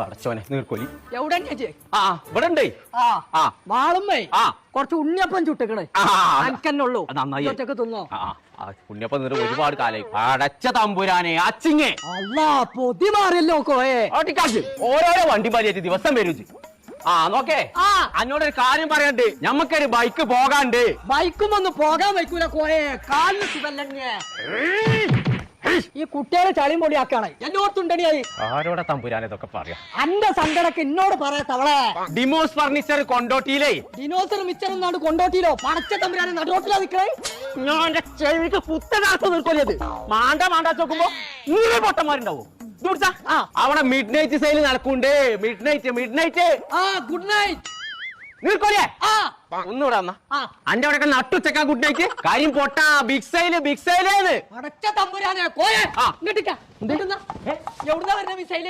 അടച്ചോനെ നീർക്കോലി എവിടെ ആ ഇവിടെ ഉണ്ട്. ആ ആ. മാളുമ്മേ ആ. കുറച്ച് ഉണ്ണിയപ്പം ചുട്ടിക്കണ്. അനക്കന്നുള്ളൂ നന്നായി. ഒറ്റയ്ക്ക് തിന്നോ? ഉണ്ണിയപ്പം ഒരുപാട് കാലായി. അടച്ച തമ്പുരാനെ അച്ചിങ്ങേ. അല്ല പൊതി മാറിയല്ലോ കോയെ. ഓട്ടിക്കാശ്. ഓരോരോ വണ്ടി വലിയേറ്റ് ദിവസം വരും. ആ നോക്കേ. അന്നോട് ഒരു കാര്യം പറയണ്ട്. ഞമ്മക്കൊരു ബൈക്ക് പോകാണ്ട്. ബൈക്കും ഒന്ന് പോകാൻ വയ്ക്കൂല കോയെ. കാലിന് സുഖല്ലേ ഈ കുട്ടികളെ ചളിയും പൊടിയാക്കാണ് എന്നോർത്തുണ്ടണിയായി ആരോടെ തമ്പുരാനെ ഇതൊക്കെ പറയാ? അന്റെ സങ്കടക്ക് എന്നോട് പറയത്തവളെ ഡിമോസ് ഫർണിച്ചർ കൊണ്ടോട്ടിയിലേ? ഡിനോസർ മിച്ചർ എന്നാണ് കൊണ്ടോട്ടിയിലോ? പടച്ച തമ്പുരാനെ നടുറോട്ടിലാ നിക്കണേ. ഞാൻ ചെവിക്ക് പുത്തനാത്ത നിൽക്കൊല്ലത് മാണ്ട മാണ്ട നോക്കുമ്പോ നൂറ് പൊട്ടന്മാരുണ്ടാവും. അവിടെ മിഡ് നൈറ്റ് സെയിൽ നടക്കുന്നുണ്ട്. മിഡ് നൈറ്റ് മിഡ് നൈറ്റ് ആ ഗുഡ് നൈറ്റ് നീർക്കോലിയേ ആ. ഒന്നുകൂടെ വന്നാ. ആ. അന്റെ അവിടെ നട്ടുച്ചക്കാ ഗുഡ് നൈറ്റ് കാര്യം പൊട്ടാ ബിഗ് സൈൽ ബിഗ് സൈലേന്ന് പടച്ച തമ്പുരാനെ കോയെ ആ. ഇങ്ങോട്ടിക്ക എവിടുന്നാ വരുന്ന മിസൈൽ